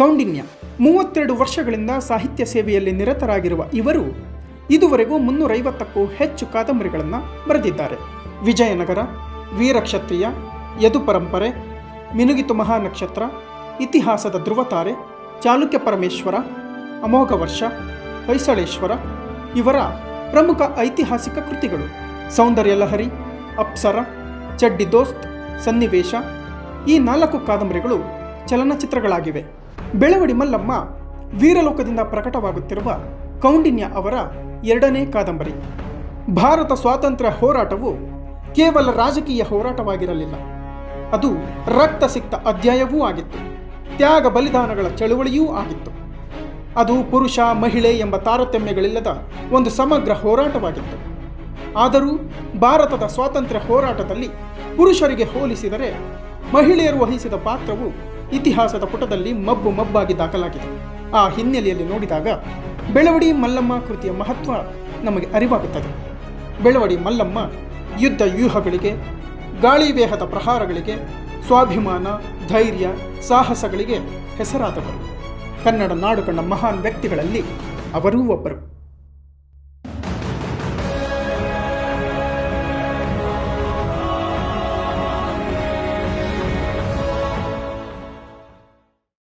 ಕೌಂಡಿನ್ಯ. ಮೂವತ್ತೆರಡು ವರ್ಷಗಳಿಂದ ಸಾಹಿತ್ಯ ಸೇವೆಯಲ್ಲಿ ನಿರತರಾಗಿರುವ ಇವರು ಇದುವರೆಗೂ ಮುನ್ನೂರೈವತ್ತಕ್ಕೂ ಹೆಚ್ಚು ಕಾದಂಬರಿಗಳನ್ನು ಬರೆದಿದ್ದಾರೆ. ವಿಜಯನಗರ, ವೀರಕ್ಷತ್ರಿಯ ಯದು ಪರಂಪರೆ ಮಿನುಗಿತು ಮಹಾನಕ್ಷತ್ರ, ಇತಿಹಾಸದ ಧ್ರುವತಾರೆ, ಚಾಲುಕ್ಯ ಪರಮೇಶ್ವರ ಅಮೋಘ ವರ್ಷ ಹೊಯ್ಸಳೇಶ್ವರ ಇವರ ಪ್ರಮುಖ ಐತಿಹಾಸಿಕ ಕೃತಿಗಳು. ಸೌಂದರ್ಯ ಲಹರಿ, ಅಪ್ಸರ, ಚಡ್ಡಿ ದೋಸ್ತ್, ಸನ್ನಿವೇಶ ಈ ನಾಲ್ಕು ಕಾದಂಬರಿಗಳು ಚಲನಚಿತ್ರಗಳಾಗಿವೆ. ಬೆಳವಡಿ ಮಲ್ಲಮ್ಮ ವೀರಲೋಕದಿಂದ ಪ್ರಕಟವಾಗುತ್ತಿರುವ ಕೌಂಡಿನ್ಯ ಅವರ ಎರಡನೇ ಕಾದಂಬರಿ. ಭಾರತ ಸ್ವಾತಂತ್ರ್ಯ ಹೋರಾಟವು ಕೇವಲ ರಾಜಕೀಯ ಹೋರಾಟವಾಗಿರಲಿಲ್ಲ. ಅದು ರಕ್ತ ಸಿಕ್ತ ಅಧ್ಯಾಯವೂ ಆಗಿತ್ತು. ತ್ಯಾಗ ಬಲಿದಾನಗಳ ಚಳುವಳಿಯೂ ಆಗಿತ್ತು. ಅದು ಪುರುಷ, ಮಹಿಳೆ ಎಂಬ ತಾರತಮ್ಯಗಳಿಲ್ಲದ ಒಂದು ಸಮಗ್ರ ಹೋರಾಟವಾಗಿತ್ತು. ಆದರೂ ಭಾರತದ ಸ್ವಾತಂತ್ರ್ಯ ಹೋರಾಟದಲ್ಲಿ ಪುರುಷರಿಗೆ ಹೋಲಿಸಿದರೆ ಮಹಿಳೆಯರು ವಹಿಸಿದ ಪಾತ್ರವು ಇತಿಹಾಸದ ಪುಟದಲ್ಲಿ ಮಬ್ಬು ಮಬ್ಬಾಗಿ ದಾಖಲಾಗಿದೆ. ಆ ಹಿನ್ನೆಲೆಯಲ್ಲಿ ನೋಡಿದಾಗ ಬೆಳವಡಿ ಮಲ್ಲಮ್ಮ ಕೃತಿಯ ಮಹತ್ವ ನಮಗೆ ಅರಿವಾಗುತ್ತದೆ. ಬೆಳವಡಿ ಮಲ್ಲಮ್ಮ ಯುದ್ಧ ವ್ಯೂಹಗಳಿಗೆ ಗಾಳಿವೇಹದ ಪ್ರಹಾರಗಳಿಗೆ, ಸ್ವಾಭಿಮಾನ, ಧೈರ್ಯ, ಸಾಹಸಗಳಿಗೆ ಹೆಸರಾದವರು. ಕನ್ನಡ ನಾಡು ಕಂಡ ಮಹಾನ್ ವ್ಯಕ್ತಿಗಳಲ್ಲಿ ಅವರೂ ಒಬ್ಬರು.